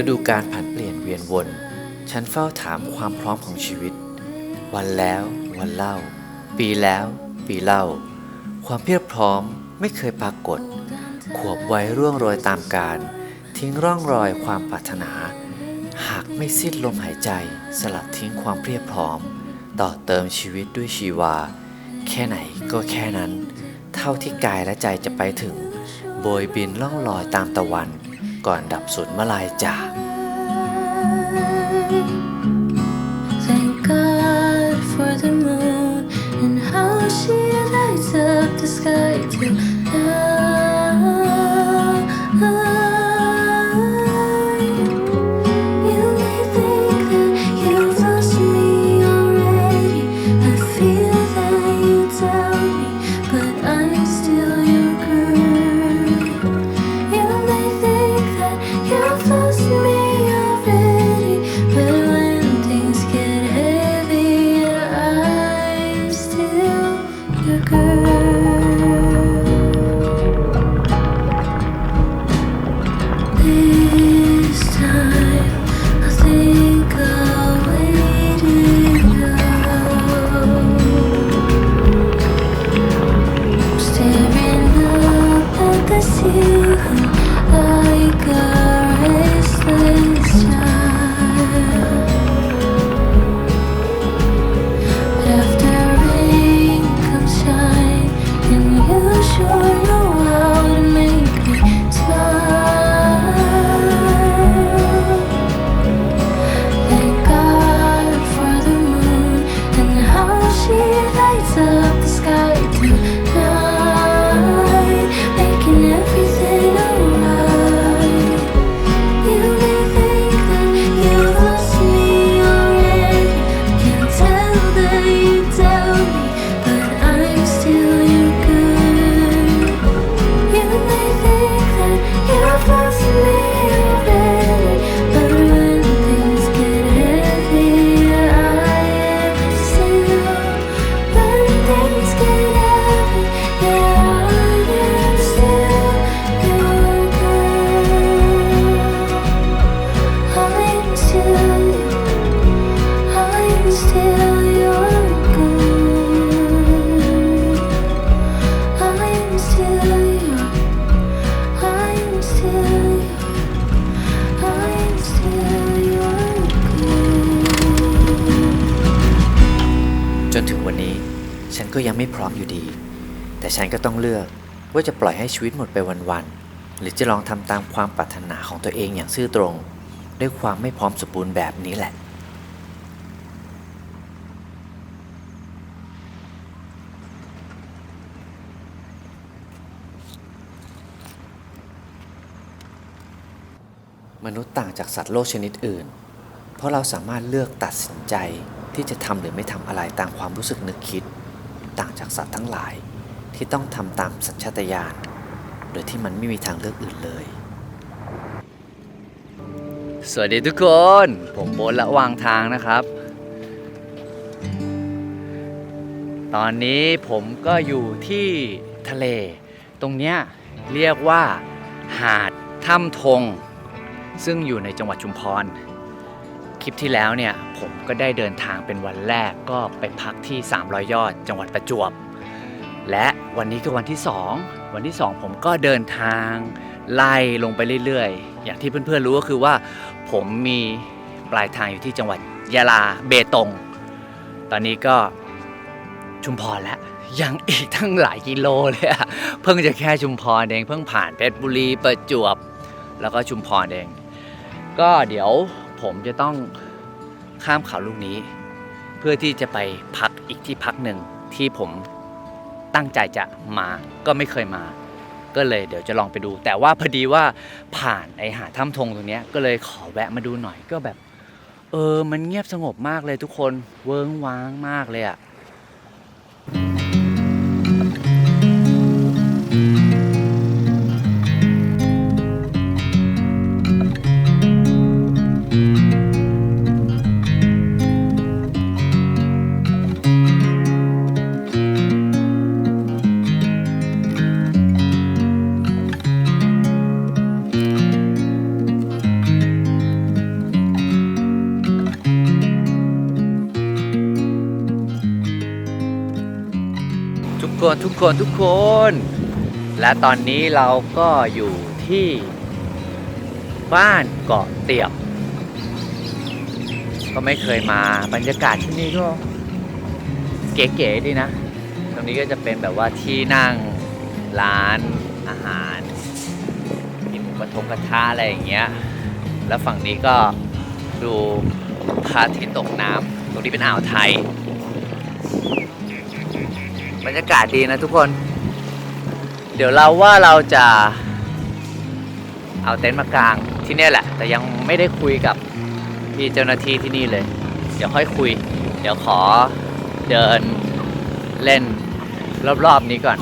ฤดูการผันเปลี่ยนเวียนวน ฉันเฝ้าถามความพร้อมของชีวิต วันแล้ววันเล่า ปีแล้ว ปีเล่า ความเพียบพร้อมไม่เคยปรากฏ ขวบไว้ร่วงโรยตามการ ทิ้งร่องรอยความปรารถนา หากไม่สิ้นลมหายใจ สลัดทิ้งความเพียบพร้อม ต่อเติมชีวิตด้วยชีวา แค่ไหนก็แค่นั้น เท่าที่กายและใจจะไปถึง โบยบินล่องลอยตามตะวัน ก่อนดับสูญมลายจาก The moon and how she lights up the sky too. 그 ยังไม่พร้อมอยู่ดี แต่ฉันก็ต้องเลือกว่าจะปล่อยให้ชีวิตหมดไปวันๆ หรือจะลองทำตามความปรารถนาของตัวเองอย่างซื่อตรง ด้วยความไม่พร้อมสมบูรณ์แบบนี้แหละมนุษย์ต่างจากสัตว์โลกชนิดอื่น เพราะเราสามารถเลือกตัดสินใจที่จะทำหรือไม่ทำอะไรตามความรู้สึกนึกคิด ต่างจากสัตว์ทั้งหลาย ที่ต้องทำตามสัญชาตญาณโดยที่มันไม่มีทางเลือกอื่นเลย สวัสดีทุกคน ผมโบนละวางทางนะครับ ตอนนี้ผมก็อยู่ที่ทะเล ตรงเนี้ยเรียกว่า หาดถ้ำทง ซึ่งอยู่ในจังหวัดชุมพร คลิปที่แล้วเนี่ยผมก็ได้เดินทางเป็นวันแรกก็ไปพักที่ 300 ยอดจังหวัดประจวบ และวันนี้ก็วันที่ 2 วันที่ 2 ผมก็เดินทางไล่ลงไปเรื่อยๆ อย่างที่เพื่อนๆรู้ก็คือว่า ผมมีปลายทางอยู่ที่จังหวัดยะลาเบตง ตอนนี้ก็ชุมพรแล้วยังอีกทั้งหลายกิโลเลยอะเพิ่งจะแค่ชุมพรเองเพิ่งผ่านเพชรบุรีประจวบ แล้วก็ชุมพรเอง ก็เดี๋ยว ผมจะต้องข้ามเขาลูกนี้ เพื่อที่จะไปพักอีกที่พักหนึ่งที่ผมตั้งใจจะมาก็ไม่เคยมา ก็เลยเดี๋ยวจะลองไปดู แต่ว่าพอดีว่าผ่านไอหาดถ้ำทงตรงนี้ก็เลยขอแวะมาดูหน่อยก็แบบ เออมันเงียบสงบมากเลยทุกคนเวิ้งว้างมากเลยอะ คนทุกคนทุกคน และตอนนี้เราก็อยู่ที่บ้านเกาะเตียบ ก็ไม่เคยมาบรรยากาศที่นี่ก็ เก๋ๆดีนะ ตรงนี้ก็จะเป็นแบบว่าที่นั่งร้านอาหารมีหมูกระทงกระทะอะไรอย่างเงี้ย แล้วฝั่งนี้ก็ดูพระอาทิตย์ตกน้ำตรงนี้เป็นอ่าวไทย บรรยากาศดีนะทุกคน เดี๋ยวเราว่าเราจะเอาเต็นท์มากลางที่นี่แหละ แต่ยังไม่ได้คุยกับพี่เจ้าหน้าที่ที่นี่เลย เดี๋ยวค่อยคุย เดี๋ยวขอเดินเล่นรอบๆนี้ก่อน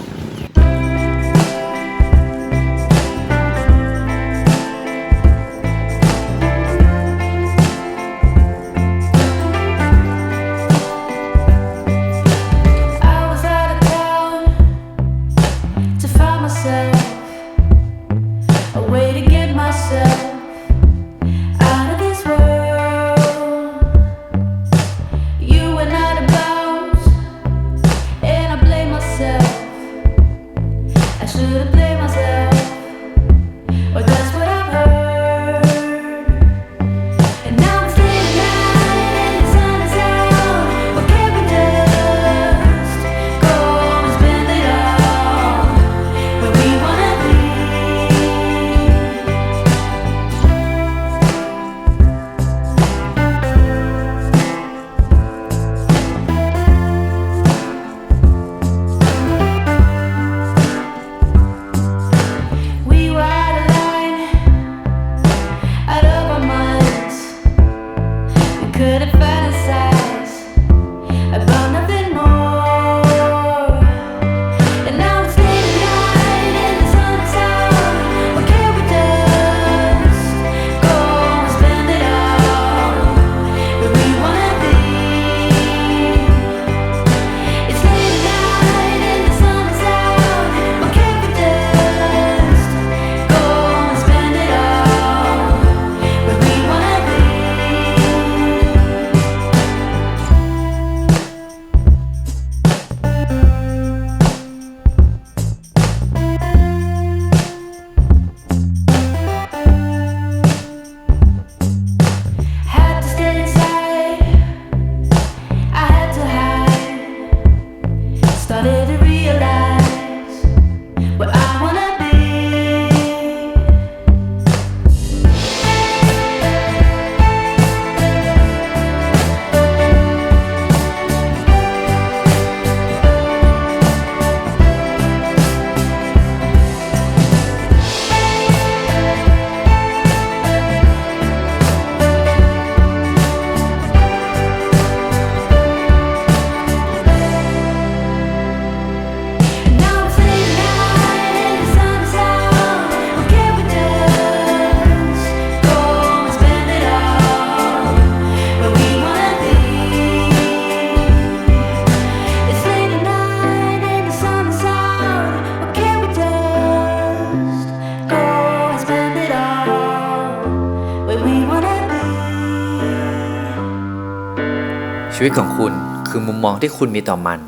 วิตของคุณคือมุมมองที่คุณมีต่อมัน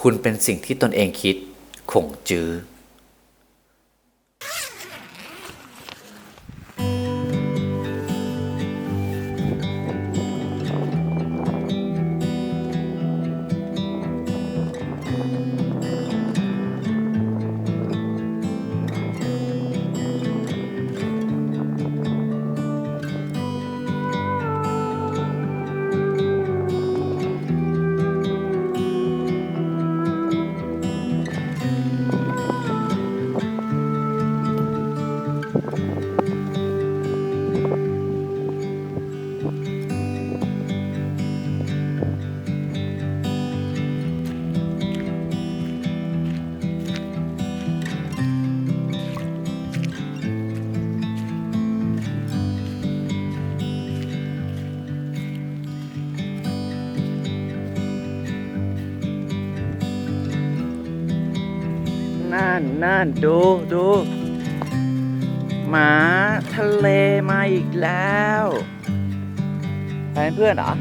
คุณเป็นสิ่งที่ตนเองคิดคงจื้อ นั่นนั่นดูดูหมาทะเลมาอีกแล้วไปเป็นเพื่อนเหรอ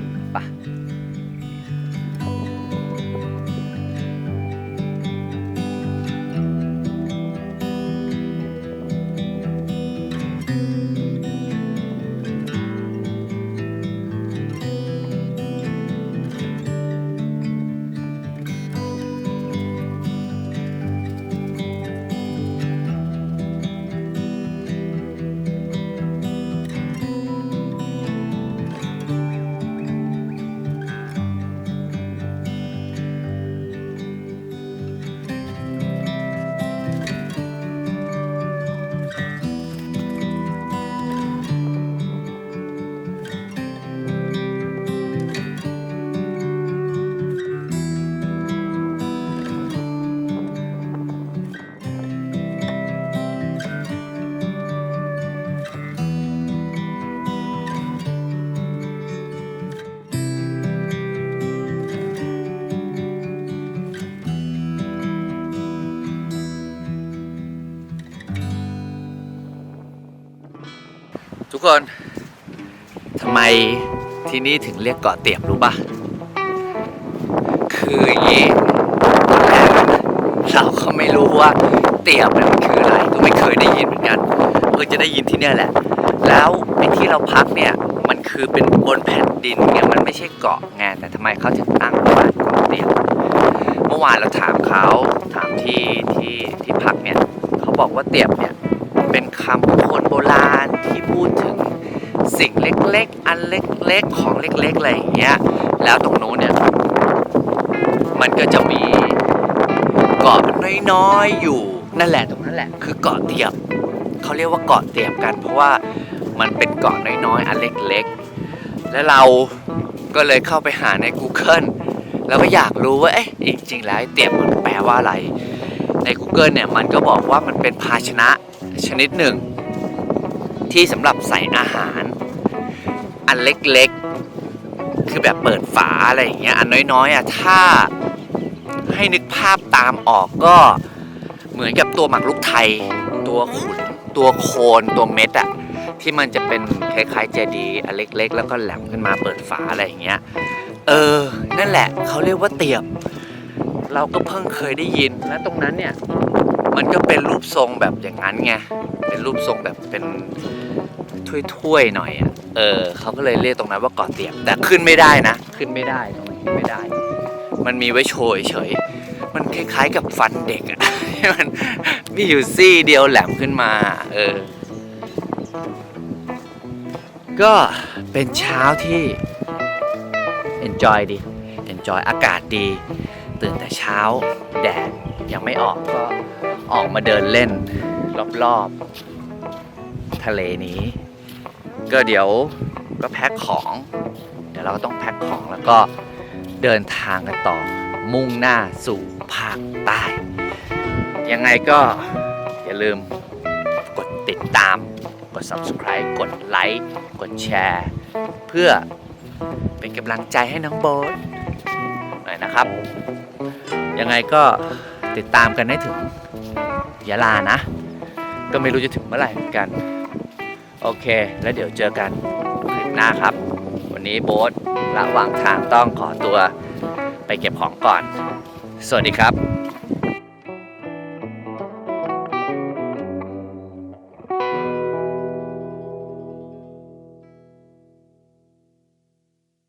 กคนทำไมที่นี่ถึงเรียกเกาะเตียบรู้ปะคืออย่างนี้เราก็ไม่รู้ว่าเตียบมันคืออะไรก็ไม่เคยได้ยินเหมือนกันเพิ่งจะได้ยินที่เนี่ยแหละ แล้วไอ้ที่เราพักเนี่ยมันคือเป็นบนแผ่นดินไงมันไม่ใช่เกาะไงแต่ทำไมเขาถึงตั้งว่าเกาะเตียบเมื่อวานเราถามเขาถามที่ที่ที่พักเนี่ยเขาบอกว่าเตียบเนี่ย เป็นคำคนโบราณที่พูดถึงสิ่งเล็กๆ อันเล็กๆ ของเล็กๆ อะไรอย่างเงี้ย แล้วตรงโน้นเนี่ย มันก็จะมีเกาะน้อยๆ อยู่ นั่นแหละตรงนั้นแหละ คือเกาะเตียบ เขาเรียกว่าเกาะเตียบกัน เพราะว่ามันเป็นเกาะน้อยๆ อันเล็กๆ และเราก็เลยเข้าไปหาใน Google แล้วก็อยากรู้ว่า เอ๊ะ จริงๆ แล้วเตียบมันแปลว่าอะไร ใน Google เนี่ย มันก็บอกว่ามันเป็นภาชนะ ชนิดหนึ่ง ที่สำหรับใส่อาหาร อันเล็กๆ คือแบบเปิดฝาอะไรอย่างเงี้ยอันน้อยๆอะถ้าให้นึกภาพตามออกก็เหมือนกับตัวหมากรุกไทย ตัวขุนตัวโคนตัวเม็ดอะที่มันจะเป็นคล้ายๆเจดีอันเล็ก ๆ แล้วก็แหลมขึ้นมาเปิดฝาอะไรอย่างเงี้ยเออ นั่นแหละเขาเรียกว่าเตียบ เราก็เพิ่งเคยได้ยินและตรงนั้นเนี่ย มันก็เป็นรูปทรงแบบอย่างนั้นไง เป็นรูปทรงแบบเป็นถ้วยๆหน่อยอะ เออเขาก็เลยเรียกตรงนั้นว่าเกาะเตียบ แต่ขึ้นไม่ได้นะ ขึ้นไม่ได้ตรงนั้นขึ้นไม่ได้ มันมีไว้โชยเฉย มันคล้ายๆกับฟันเด็กอะ มันมีอยู่ซี่เดียวแหลมขึ้นมา เออ ก็เป็นเช้าที่ enjoy ดี enjoy อากาศดี ตื่นแต่เช้าแดดยังไม่ออกก็ ออกมาเดินเล่น รอบๆ ทะเลนี้ ก็เดี๋ยวก็แพ็คของ เดี๋ยวเราก็ต้องแพ็คของแล้วก็เดินทางกันต่อ มุ่งหน้าสู่ภาคใต้ ยังไงก็อย่าลืมกดติดตาม กด subscribe กดไลค์ กดแชร์ เพื่อเป็นกำลังใจให้น้องโบ๊ทหน่อยนะครับ ยังไงก็ติดตามกันให้ถึง ยะลานะ ก็ไม่รู้จะถึงเมื่อไหร่เหมือนกัน โอเค แล้วเดี๋ยวเจอกันคลิปหน้าครับ วันนี้โบ๊ทระหว่างทางต้องขอตัวไปเก็บของก่อน สวัสดีครับ